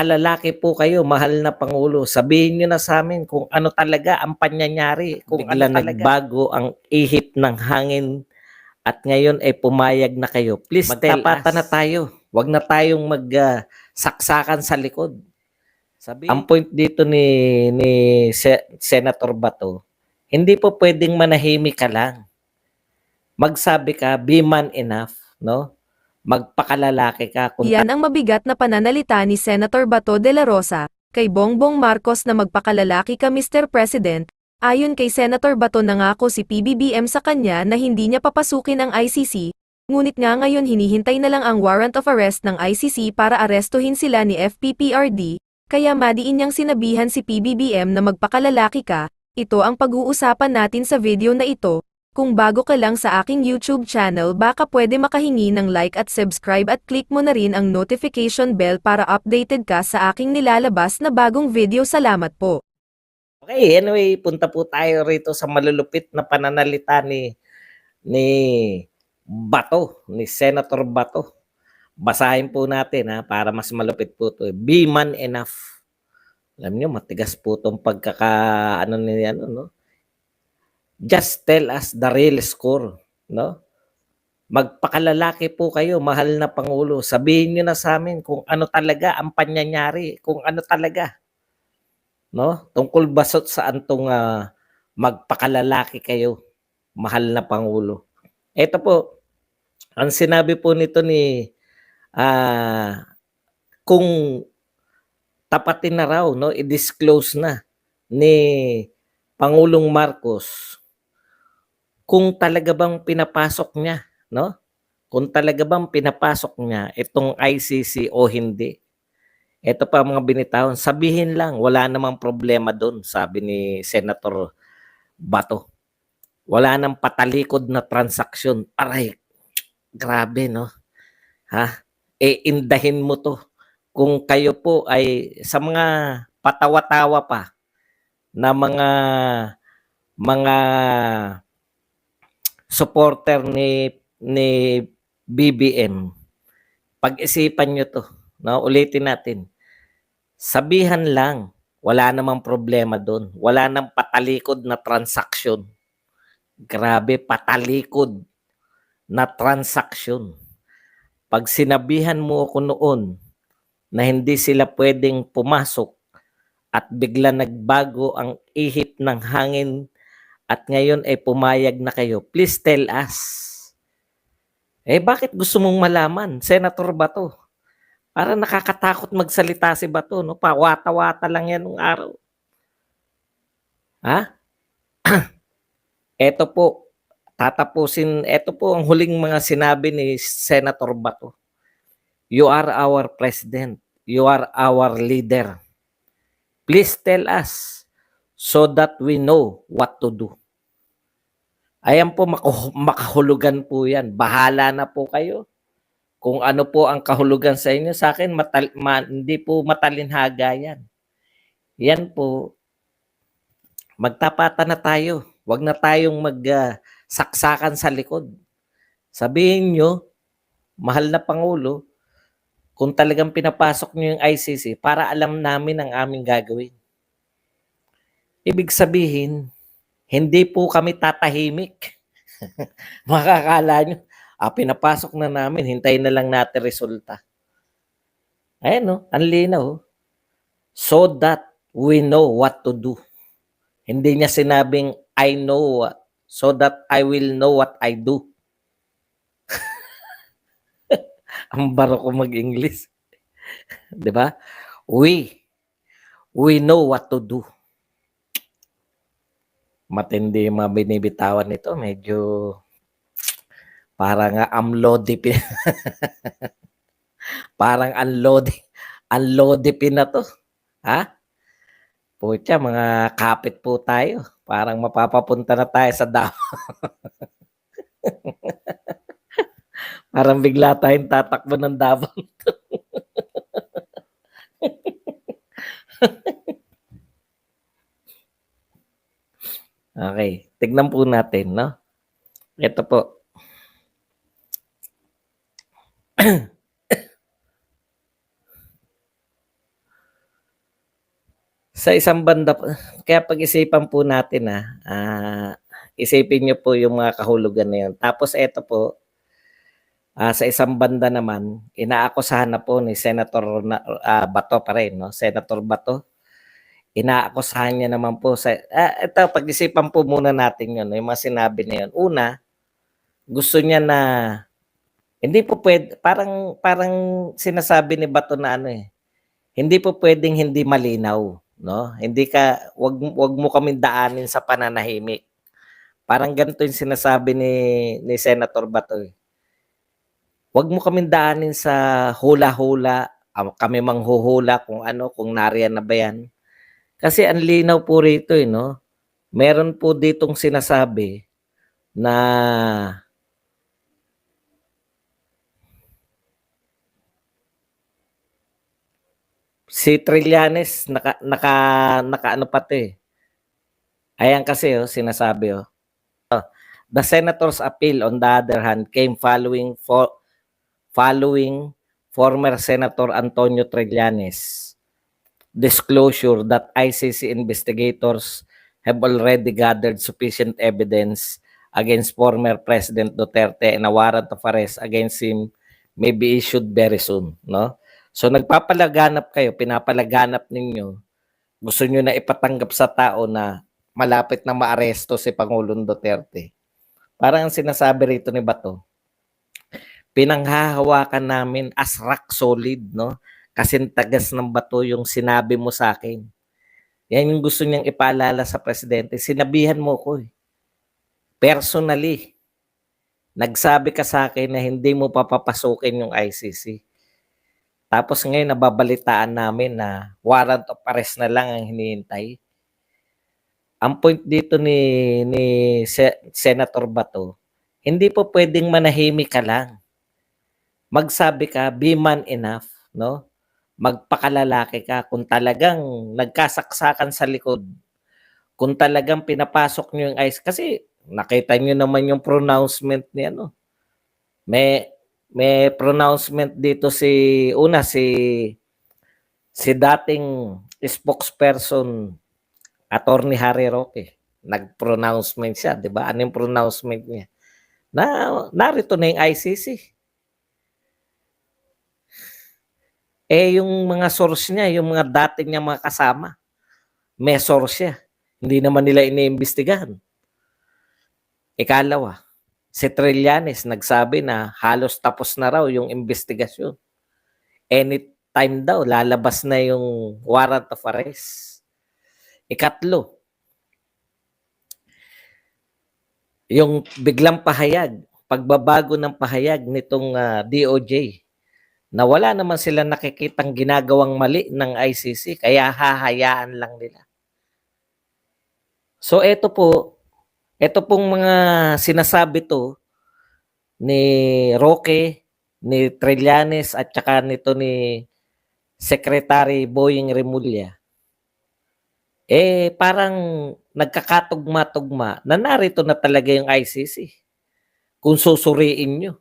magpakalalaki po kayo, mahal na Pangulo. Sabihin nyo na sa amin kung ano talaga ang panyanyari. Kung Bigla ano talaga. nagbago ang ihip ng hangin at ngayon ay pumayag na kayo. Please tell us. na tayo. Huwag na tayong magsaksakan sa likod. Sabi, ang point dito ni ni Se- Senator Bato, hindi po pwedeng manahimik ka lang. Magsabi ka, be man enough, no? Magpakalalaki ka. Kung Yan ang mabigat na pananalita ni Senator Bato de la Rosa, kay Bongbong Marcos na magpakalalaki ka Mr. President, ayon kay Senator Bato nangako si PBBM sa kanya na hindi niya papasukin ang ICC, ngunit nga ngayon hinihintay na lang ang warrant of arrest ng ICC para arestuhin sila ni FPPRD, kaya madiin niyang sinabihan si PBBM na magpakalalaki ka, ito ang pag-uusapan natin sa video na ito, kung bago ka lang sa aking YouTube channel baka pwede makahingi ng like at subscribe at click mo na rin ang notification bell para updated ka sa aking nilalabas na bagong video. Salamat po. Okay, anyway, punta po tayo rito sa malulupit na pananalita ni ni Bato, ni Senator Bato. Basahin po natin ha, para mas malupit po to. Be man enough. Alam niyo, matigas po tong pagkaka, ano ni ano, no? Just tell us the real score, no? Magpakalalaki po kayo, mahal na Pangulo. Sabihin niyo na sa amin kung ano talaga ang panyanyari, kung ano talaga. No? Tungkol basot sa antong uh, magpakalalaki kayo, mahal na Pangulo. Ito po, ang sinabi po nito ni uh, kung tapatin na raw, no, i-disclose na ni Pangulong Marcos kung talaga bang pinapasok niya, no? Kung talaga bang pinapasok niya itong ICC o hindi. Ito pa mga binitawan, sabihin lang, wala namang problema doon, sabi ni Senator Bato. Wala nang patalikod na transaksyon. Aray, grabe, no? Ha? E, indahin mo to. Kung kayo po ay sa mga patawa-tawa pa na mga mga supporter ni ni BBM, pag-isipan nyo to. No? Ulitin natin. Sabihan lang, wala namang problema doon. Wala nang patalikod na transaksyon. Grabe, patalikod na transaksyon. Pag sinabihan mo ako noon na hindi sila pwedeng pumasok at bigla nagbago ang ihip ng hangin at ngayon ay pumayag na kayo, please tell us. Eh bakit gusto mong malaman, Senator Bato? Para nakakatakot magsalita si Bato, no? Pawata-wata lang yan ng araw. Ha? Ito po, tatapusin, ito po ang huling mga sinabi ni Senator Bato. You are our president. You are our leader. Please tell us so that we know what to do. Ayan po, makahulugan po yan. Bahala na po kayo. Kung ano po ang kahulugan sa inyo, sa akin, matal, ma, hindi po matalinhaga yan. Yan po, magtapatan na tayo. Huwag na tayong magsaksakan uh, sa likod. Sabihin nyo, mahal na Pangulo, kung talagang pinapasok nyo yung ICC para alam namin ang aming gagawin. Ibig sabihin, hindi po kami tatahimik. Makakala nyo, ah, pinapasok na namin, hintayin na lang natin resulta. Ayan no, ang linaw. Oh. So that we know what to do. Hindi niya sinabing, I know what, so that I will know what I do. ang baro ko mag-English. 'Di ba? We we know what to do matindi yung mga binibitawan nito. Medyo parang uh, amlodipin. parang unload unloadipin na to. Ha? Pucha, mga kapit po tayo. Parang mapapapunta na tayo sa Davao. parang bigla tayong tatakbo ng Davao. Okay, tignan po natin, no? Ito po. Sa isang banda kaya pag-isipan po natin, ah, ah, isipin niyo po yung mga kahulugan na yun. Tapos eto po, ah, sa isang banda naman, inaakusahan na po ni Senator na ah, Bato pa rin 'no, Senator Bato. Inaakusahan niya naman po sa ah, eto pag-isipan po muna natin yun, yung mga sinabi na yun. Una, gusto niya na hindi po puwede parang parang sinasabi ni Bato na ano, eh, hindi po puwedeng hindi malinaw, 'no? Hindi ka 'wag wag mo kaming daanin sa pananahimik. Parang ganito yung sinasabi ni ni Senator Bato, eh. Wag mo kaming daanin sa hula-hula, ah, kami manghuhula kung ano, kung nariyan na ba yan. Kasi ang linaw po rito, eh, 'no? Meron po ditong sinasabi na si Trillanes naka naka nakaano pa 'to, eh. Ayan kasi, oh, sinasabi, oh. Oh, the senator's appeal on the other hand came following for following former Senator Antonio Trillanes disclosure that ICC investigators have already gathered sufficient evidence against former President Duterte and a warrant of arrest against him may be issued very soon, no? So nagpapalaganap kayo, pinapalaganap ninyo, gusto nyo na ipatanggap sa tao na malapit na maaresto si Pangulong Duterte. Parang ang sinasabi rito ni Bato, pinanghahawakan namin as rock solid, no? Kasi tagas ng bato yung sinabi mo sa akin. Yan yung gusto niyang ipaalala sa presidente. Sinabihan mo ko eh. Personally, nagsabi ka sa akin na hindi mo papapasukin yung ICC. Tapos ngayon nababalitaan namin na warrant of arrest na lang ang hinihintay. Ang point dito ni ni Se- Senator Bato, hindi po pwedeng manahimik ka lang. Magsabi ka, be man enough, no? Magpakalalaki ka kung talagang nagkasaksakan sa likod. Kung talagang pinapasok niyo yung ice kasi nakita niyo naman yung pronouncement ni ano. May may pronouncement dito si una si si dating spokesperson Attorney Harry Roque. Nag-pronouncement siya, 'di ba? Ano yung pronouncement niya? Na narito na yung ICC. Eh yung mga source niya, yung mga dating niya mga kasama, may source siya. Hindi naman nila iniimbestigahan. Ikalawa, si Trillanes nagsabi na halos tapos na raw yung investigasyon. Anytime daw, lalabas na yung warrant of arrest. Ikatlo, yung biglang pahayag, pagbabago ng pahayag nitong ah, DOJ, na wala naman sila nakikitang ginagawang mali ng ICC, kaya hahayaan lang nila. So eto po, eto pong mga sinasabi to ni Roque, ni Trillanes at saka nito ni Secretary Boying Remulla. Eh parang nagkakatugma-tugma na narito na talaga yung ICC. Kung susuriin nyo.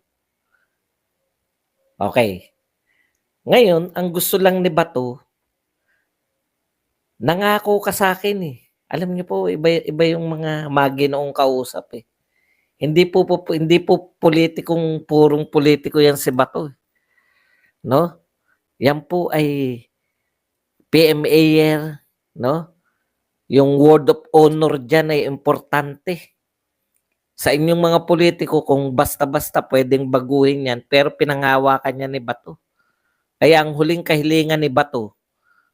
Okay. Ngayon, ang gusto lang ni Bato, nangako ka sa akin eh. Alam niyo po, iba, iba yung mga maginoong kausap eh. Hindi po, po hindi po politikong purong politiko yan si Bato. eh. No? Yan po ay PMAer, no? Yung word of honor dyan ay importante. Sa inyong mga politiko, kung basta-basta pwedeng baguhin yan, pero pinanghawakan niya ni Bato. Kaya ang huling kahilingan ni Bato,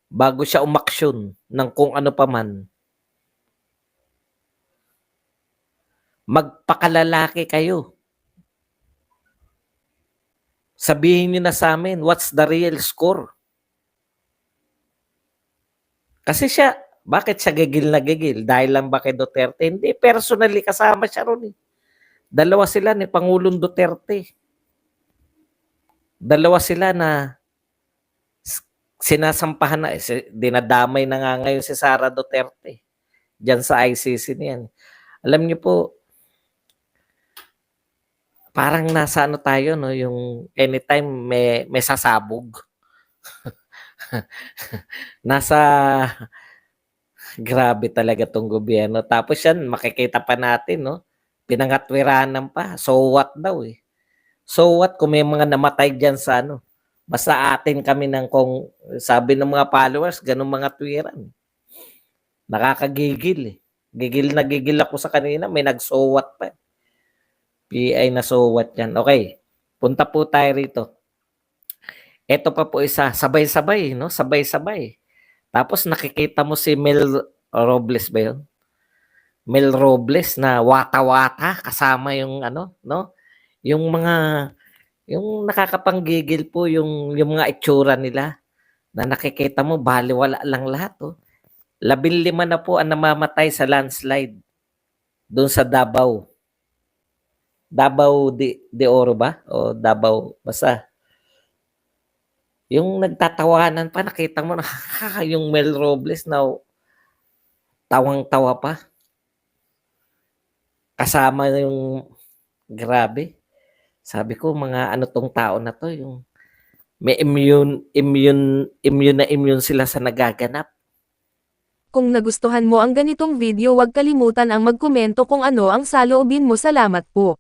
bago siya umaksyon ng kung ano pa man, magpakalalaki kayo. Sabihin niyo na sa amin, what's the real score? Kasi siya, bakit siya gigil na gigil? Dahil lang ba kay Duterte? Hindi, personally kasama siya ron eh. Dalawa sila ni Pangulong Duterte. Dalawa sila na sinasampahan na, dinadamay na nga ngayon si Sara Duterte. Diyan sa ICC niyan. Alam niyo po, parang nasa ano tayo, no? Yung anytime may, may sasabog. nasa Grabe talaga 'tong gobyerno. Tapos yan makikita pa natin 'no, pinangatwiranan pa. So what daw, eh. So what kung may mga namatay diyan sa ano, basta atin kami ng kung sabi ng mga followers gano'ng mga twiran. Nakakagigil, eh. Gigil na gigil ako sa kanina may nag-so what pa. PI na so what yan. Okey, punta po tayo rito. Eto pa po isa, sabay-sabay 'no, sabay-sabay. Tapos nakikita mo si Mel Robles ba 'yun? Mel Robles na wata-wata kasama yung ano 'no, yung mga yung nakakapanggigil po yung yung mga itsura nila na nakikita mo balewala lang lahat, oh. 15 na po ang namamatay sa landslide dun sa Davao. Davao de de Oro ba o Davao basta. Yung nagtatawanan pa nakita mo na yung Mel Robles na tawang-tawa pa. Kasama yung grabe. Sabi ko mga ano 'tong tao na 'to yung may immune immune immune na immune sila sa nagaganap. Kung nagustuhan mo ang ganitong video huwag kalimutan ang magkomento kung ano ang saloobin mo salamat po.